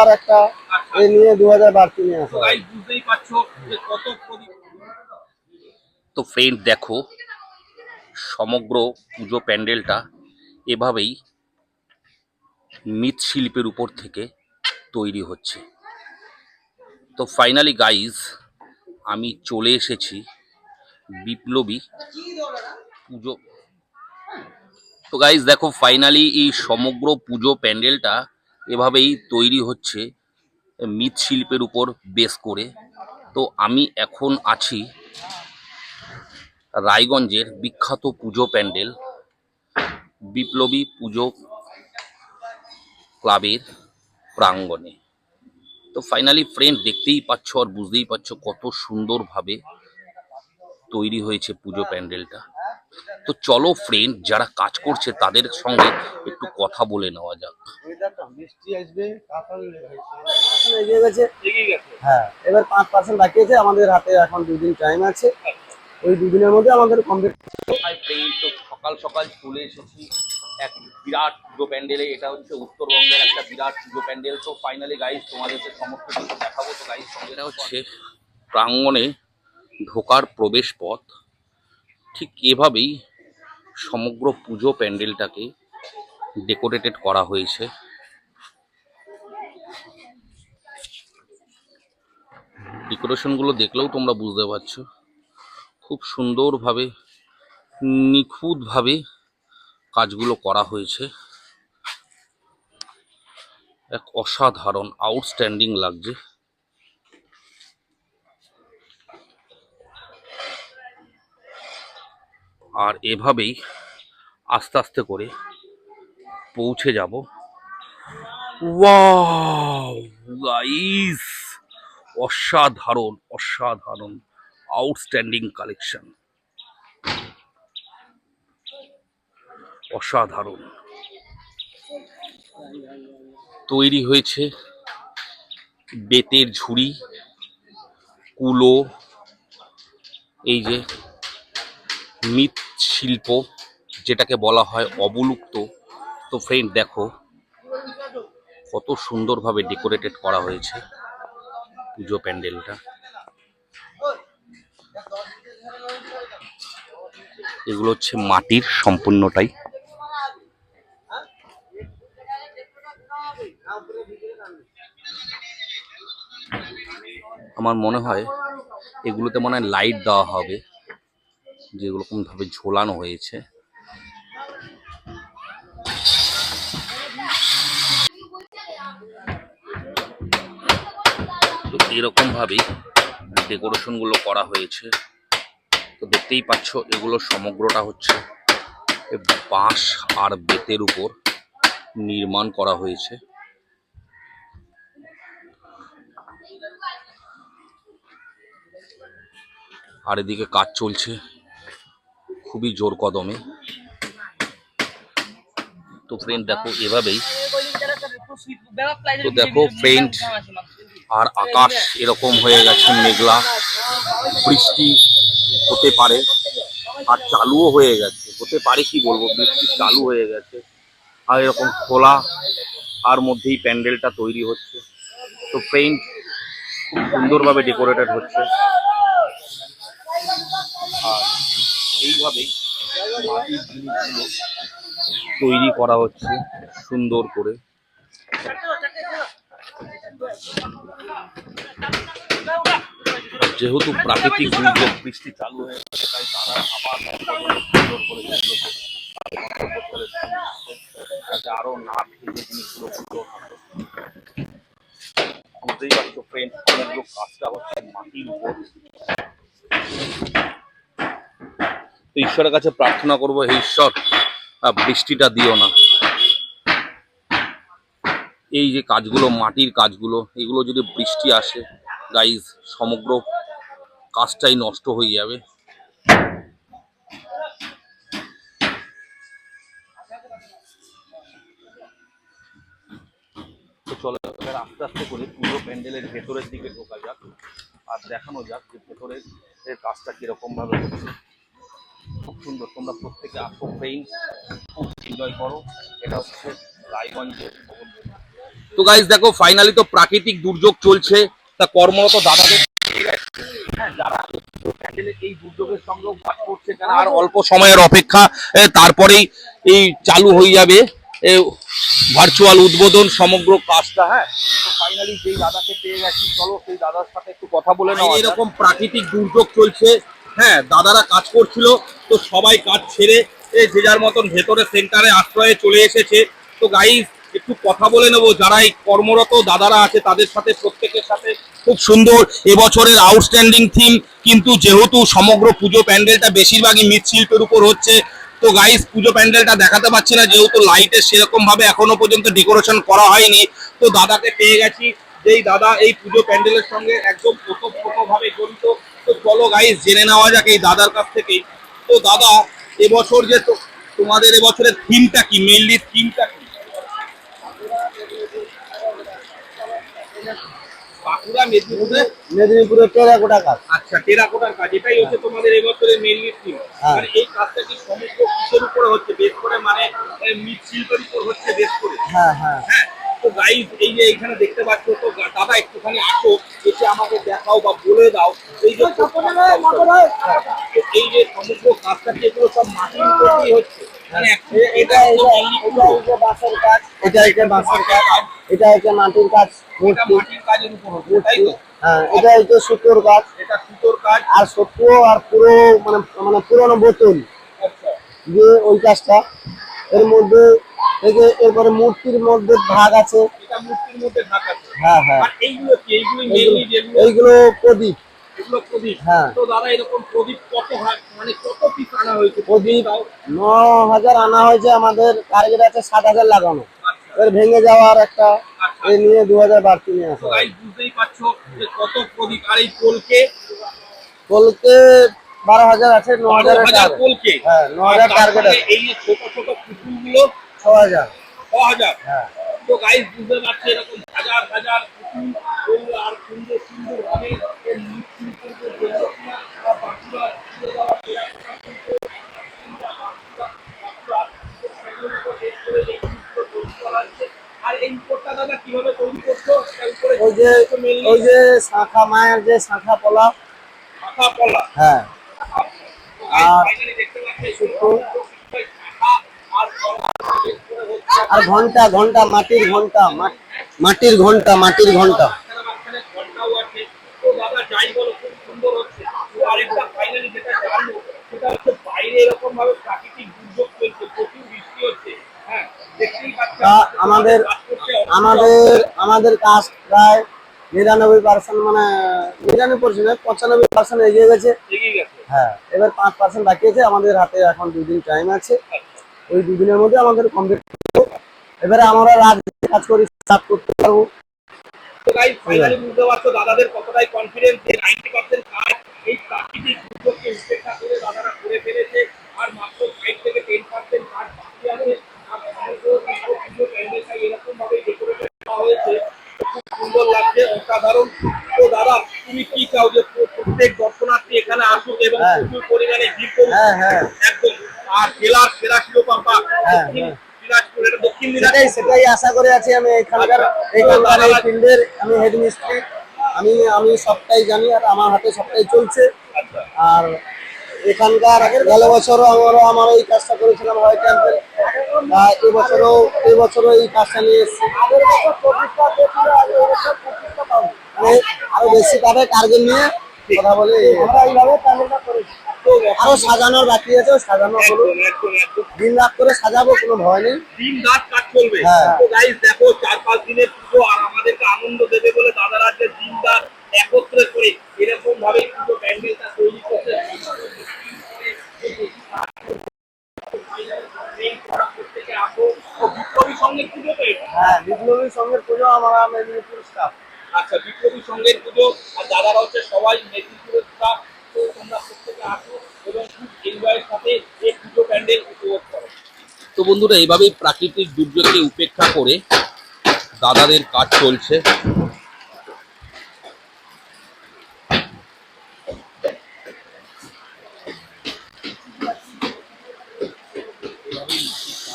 আর একটা এই নিয়ে দু হাজার বাড়তি নিয়ে আসা তো ফ্রেন্ড দেখো সমগ্র পুজো প্যান্ডেলটা এভাবেই মৃৎশিল্পের উপর থেকে তৈরি হচ্ছে। তো ফাইনালি গাইজ আমি চলে এসেছি বিপ্লবী পুজো। তো গাইজ দেখো ফাইনালি এই সমগ্র পুজো প্যান্ডেলটা এভাবেই তৈরি হচ্ছে মৃৎশিল্পের উপর বেস করে। তো আমি এখন আছি রায়গঞ্জের বিখ্যাত পুজো প্যান্ডেল, বিপ্লবী পুজো ক্লাবের প্রাঙ্গণে। তো ফাইনালি ফ্রেন্ড দেখতেই পাচ্ছ আর বুঝতেই পারছ কত সুন্দরভাবে তৈরি হয়েছে পুজো প্যান্ডেলটা। তো চলো ফ্রেন্ড যারা কাজ করছে তাদের সঙ্গে একটু কথা বলে নেওয়া যাক। বৃষ্টি আসবে কাঁঠাল এগিয়ে গেছে। হ্যাঁ এবার পাঁচ পার্সেন্ট বাকি আছে আমাদের হাতে এখন দুদিন টাইম আছে। ওই দুদিনের মধ্যে আমাদের কমপ্লিট তো সকাল সকাল চলে এসেছি এক বিরাট পুজো প্যান্ডেলে এটা হচ্ছে উত্তরবঙ্গের একটা বিরাট পুজো প্যান্ডেল। তো ফাইনালি গাইজ তোমাদেরকে সমস্ত কিছু দেখাবো। তো গাইজ সঙ্গে এটা হচ্ছে প্রাঙ্গণে ঢোকার প্রবেশ পথ। ঠিক এভাবেই সমগ্র পুজো প্যান্ডেলটাকে ডেকোরেটেড করা হয়েছে। ডেকোরেশনগুলো দেখলেও তোমরা বুঝতে পারছ। খুব সুন্দরভাবে, নিখুঁতভাবে কাজগুলো করা হয়েছে। এক অসাধারণ আউটস্ট্যান্ডিং লাগছে। আর এভাবেই আস্তে আস্তে করে পৌঁছে যাব। গাইস অসাধারণ অসাধারণ আউটস্ট্যান্ডিং কালেকশন অসাধারণ। তৈরি হয়েছে বেতের ঝুড়ি, কুলো, এই যে মৃৎশিল্প যেটাকে বলা হয় অবলুপ্ত। তো ফ্রেন্ড দেখো, কত সুন্দরভাবে ডেকোরেটেড করা হয়েছে পুজো প্যান্ডেলটা। এগুলো হচ্ছে মাটির সম্পূর্ণটাই। আমার মনে হয় এগুলোতে মনে হয় লাইট দেওয়া হবে। যেরকম ভাবে ঝোলানো হয়েছে। তো এরকম ভাবেই ডেকোরেশনগুলো করা হয়েছে। তো দেখতেই পাচ্ছ, এগুলো সমগ্রটা হচ্ছে বাঁশ আর বেতের উপর নির্মাণ করা হয়েছে। আর এদিকে কাজ চলছে। খুবই জোর কদমে। তো ফ্রেন্ড দেখো এভাবেই। তো দেখো ফ্রেন্ড আর আকাশ এরকম হয়ে গেছে, মেঘলা। বৃষ্টি হতে পারে, আর চালুও হয়ে গেছে। হতে পারে কি বলব, বৃষ্টি চালু হয়ে গেছে। আর এরকম খোলা আর মধ্যেই প্যান্ডেলটা তৈরি হচ্ছে। তো পেইন্ট খুব সুন্দরভাবে ডেকোরেটেড হচ্ছে। আর এইভাবেই মাটির জিনিসগুলো তৈরি করা হচ্ছে সুন্দর করে। যেহেতু প্রাকৃতিক দুর্যোগ বৃষ্টি চালু হয়ে গেছে তাই তারা আবার সুন্দর করে আরও না ভেঙে জিনিসগুলো বুঝতেই পারছ ফ্রেন্ড সমগ্র কাজটা হচ্ছে মাটির উপর। তো ঈশ্বরের কাছে প্রার্থনা করব, হে ঈশ্বর বৃষ্টিটা দিও না। এই যে কাজগুলো, মাটির কাজগুলো, এগুলো যদি বৃষ্টি আসে গাইজ সমগ্র কাজটাই নষ্ট হয়ে যাবে। চলো, এবার আস্তে আস্তে করে পুরো প্যান্ডেলের ভেতরের দিকে ঢোকা যাক, আর দেখানো যাক যে ভেতরের কাজটা কীরকম ভাবে হচ্ছে। খুব সুন্দর। তোমরা প্রত্যেকে আসো ফ্রেন্ড খুব এনজয় করো। এটা হচ্ছে রায়গঞ্জের তো গাইজ দেখো ফাইনালি তো প্রাকৃতিক দুর্যোগ চলছে। তা কর্মরত দাদাদের হ্যাঁ, যারা এই দুর্যোগের সঙ্গেও বাস করছে তারা আর অল্প সময়ের অপেক্ষা তারপরেই এই চালু হয়ে যাবে। ভার্চুয়াল উদ্বোধন সমগ্র কাজটা হ্যাঁ। ফাইনালি যেই দাদাকে পেয়ে গেছি চলো সেই দাদার সাথে একটু কথা বলে নাও এরকম প্রাকৃতিক দুর্যোগ চলছে হ্যাঁ দাদারা কাজ করছিল, তো সবাই কাজ ছেড়ে যে যার মতন ভেতরে সেন্টারে আশ্রয়ে চলে এসেছে। তো গাইজ একটু কথা বলে নেব যারা এই কর্মরত দাদারা আছে, তাদের সাথে, প্রত্যেকের সাথে খুব সুন্দর। এবছরের আউটস্ট্যান্ডিং থিম কিন্তু যেহেতু সমগ্র পুজো প্যান্ডেলটা বেশিরভাগই মৃৎশিল্পের উপর হচ্ছে। তো গাইস পুজো প্যান্ডেলটা দেখাতে পাচ্ছি না, যেহেতু লাইটের সেরকম ভাবে এখনও পর্যন্ত ডেকোরেশন করা হয়নি। তো দাদাকে পেয়ে গেছি। যেই দাদা এই পুজো প্যান্ডেলের সঙ্গে একদম ভাবে জড়িত তো চলো গাইস জেনে নেওয়া যাক এই দাদার কাছ থেকেই। তো দাদা এবছর যে তোমাদের এবছরের থিমটা কি? মেইনলি থিমটা কি? বাঁকুড়া মেদিনীপুরে? টেরাকোটা কাজ। আচ্ছা টেরাকোটার কাজ। এটাই হচ্ছে তোমাদের এবছরের মেইনলি থিম হ্যাঁ। আর এই কাজটা কি সমগ্র কিসের উপরে হচ্ছে? বেশ করে মানে মৃৎশিল্পের উপর হচ্ছে বেশ করে। হ্যাঁ হ্যাঁ। হ্যাঁ? তো গাইজ এই যে এখানে দেখতে পাচ্ছ তো দাদা একটুখানি আসো এসে আমাকে দেখাও বা বলে দাও। এই যে এই যে সমগ্র কাজটা এগুলো সব মাটির উপরেই হচ্ছে। মানে এটা। এটা হচ্ছে বাঁশের কাজ। এটা হচ্ছে মাটির কাজ। এটা মাটির কাজের উপর তো? হ্যাঁ এটা হচ্ছে সুতোর কাজ। এটা সুতোর কাজ। আর সত্য আর পুরো মানে মানে পুরোনো বোতল। আচ্ছা। যে ওই কাজটা। এর মধ্যে এই যে এরপরে মূর্তির মধ্যে ভাগ আছে। এটা মূর্তির মধ্যে ঢাকা আছে। হ্যাঁ হ্যাঁ। আর এইগুলো কি? এইগুলো মেইনলি যেগুলো এইগুলো প্রদীপ। এগুলো প্রদীপ। হ্যাঁ। তো দাদা এরকম প্রদীপ কত মানে কত পিস আনা হয়েছে? প্রদীপ আনা আমাদের। টার্গেট আছে সাত হাজার লাগানো। আচ্ছা। এর ভেঙে যাওয়ার একটা এই নিয়ে দু হাজার বাড়তি নিয়ে আসা গাইস বুঝতেই পারছ যে কত প্রদীপ। আর এই পোলকে বারো হাজার আছে ন হাজার। পোলকে হ্যাঁ, আছে। এই ছোট ছোট পুতুলগুলো ছ হাজার ছ হাজার হ্যাঁ। তো গাইস বুঝতে পারছি এরকম হাজার হাজার আর সুন্দর সুন্দর ভাবে ওই যে ওই যে শাখা মায়ের যে শাখা পলা শাখা পলা। হ্যাঁ। আর- দেখতে পাচ্ছি শুধু শাখা আর পলা বেশ করে হচ্ছে। আর ঘণ্টা ঘণ্টা, মাটির ঘণ্টা মাটির ঘণ্টা মাটির ঘণ্টা আমাদের আমাদের আমাদের কাজ প্রায় নিরানব্বই পার্সেন্ট মানে নিরানব্বই পার্সেন্ট পঁচানব্বই পার্সেন্ট এগিয়ে গেছে। হ্যাঁ এবার পাঁচ পার্সেন্ট বাকি আছে, আমাদের হাতে এখন দুদিন টাইম আছে ওই দুদিনের মধ্যে আমাদের কমপ্লিট এবারে আমরা রাত কাজ করি স্টার্ট করতে পারব তো finally বুঝতে পারছ দাদাদের কতটাই যে 90% কাজ এই প্রাকৃতিক দুর্যোগকে উপেক্ষা করে দাদারা করে ফেলেছে। আর মাত্র 5 থেকে 10% কাজ বাকি আছে। আর সমগ্র পুজো পুজো প্যান্ডেলটা এরকমভাবে decorated করা হয়েছে। খুব সুন্দর লাগছে, অসাধারণ। তো দাদা, তুমি কি চাও যে প্রত্যেক দর্শনার্থী এখানে আসুক এবং হ্যাঁ। প্রচুর পরিমাণে ভিড় করুক? হ্যাঁ হ্যাঁ একদম। আর জেলার সেরা শিরোপা বা হ্যাঁ, দক্ষিণ হ্যাঁ। দিনাজপুর, এটা দক্ষিণ সেটাই সেটাই আশা করে আছি আমি এখানকার এখানকার এই ফিল্ডের আমি হেড মিস্ত্রি আমি আমি সবটাই জানি আর আমার হাতে সবটাই চলছে। আচ্ছা। আর এখানকার গেল বছরও আমরা আমার এই কাজটা করেছিলাম হোয়াইট টেম্পল এবছরও এবছরও এই কাজটা নিয়ে এসেছি। মানে আরও বেশি পাবে টার্গেট নিয়ে কথা বলে আমরা এইভাবে প্যান্ডেলটা করেছি। আরও সাজানোর বাকি আছে সাজানো হলো। দিন রাত করে সাজাবো কোনো ভয় নেই। দিন রাত কাজ চলবে। হ্যাঁ। তো গাইস দেখো চার পাঁচ দিনের পুজো আর আমাদেরকে আনন্দ দেবে বলে দাদারা যে দিন রাত একত্রে করে এরকম ভাবে পুজো প্যান্ডেলটা তৈরি করছে। প্রত্যেকে আসো ও বিপ্লবী সঙ্গে পুজো তো হ্যাঁ বিপ্লবী সঙ্গের পুজো আমরা মেদিনীপুর স্টাফ আচ্ছা বিপ্লবী সঙ্গের পুজো আর দাদারা হচ্ছে সবাই মেদিনীপুরের স্টাফ তোমরা প্রত্যেকে আসো এবং খুব এনজয়ের সাথে এই পুজো প্যান্ডেল উপভোগ করো। তো বন্ধুরা, এইভাবেই প্রাকৃতিক দুর্যোগকে উপেক্ষা করে দাদাদের কাজ চলছে।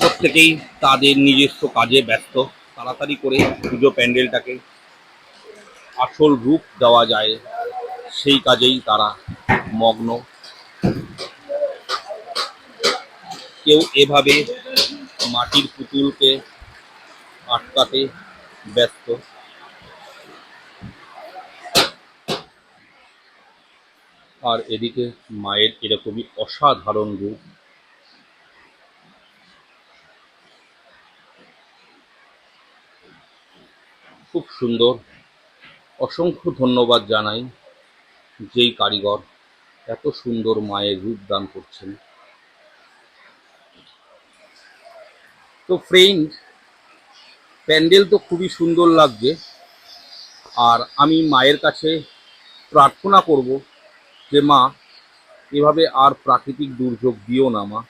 প্রত্যেকেই তাদের নিজস্ব কাজে ব্যস্ত। তাড়াতাড়ি করে পুজো প্যান্ডেলটাকে আসল রূপ দেওয়া যায়, সেই কাজেই তারা মগ্ন। কেউ এভাবে মাটির পুতুলকে আটকাতে ব্যস্ত। আর এদিকে মায়ের এরকমই অসাধারণ রূপ। খুব সুন্দর অসংখ্য ধন্যবাদ জানাই যেই কারিগর এত সুন্দর মায়ের রূপ দান করছেন। তো ফ্রেন্ড প্যান্ডেল তো খুবই সুন্দর লাগছে, আর আমি মায়ের কাছে প্রার্থনা করব যে মা, এভাবে আর প্রাকৃতিক দুর্যোগ দিও না মা।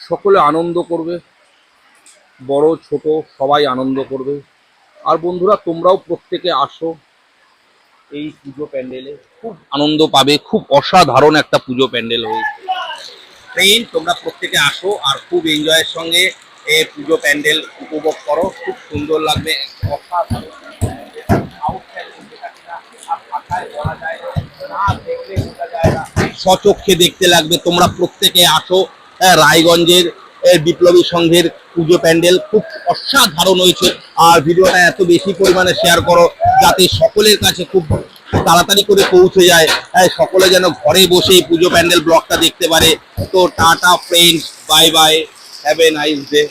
সকলে আনন্দ করবে, বড়, ছোট, সবাই আনন্দ করবে। আর বন্ধুরা, তোমরাও প্রত্যেকে আসো এই পুজো প্যান্ডেলে খুব আনন্দ পাবে খুব অসাধারণ একটা পুজো প্যান্ডেল হয়েছে ট্রেন তোমরা প্রত্যেকে আসো আর খুব এনজয়ের সঙ্গে এই পুজো প্যান্ডেল উপভোগ করো। খুব সুন্দর লাগবে। অসাধারণ স্বচক্ষে দেখতে লাগবে তোমরা প্রত্যেকে আসো। রায়গঞ্জের বিপ্লবী সংঘের পুজো প্যান্ডেল খুব অসাধারণ হয়েছে। আর ভিডিওটা এত বেশি পরিমাণে শেয়ার করো যাতে সকলের কাছে খুব তাড়াতাড়ি করে পৌঁছে যায়। সকলে যেন ঘরে বসে পুজো প্যান্ডেল ব্লগটা দেখতে পারে। তো tata friends bye bye have a nice day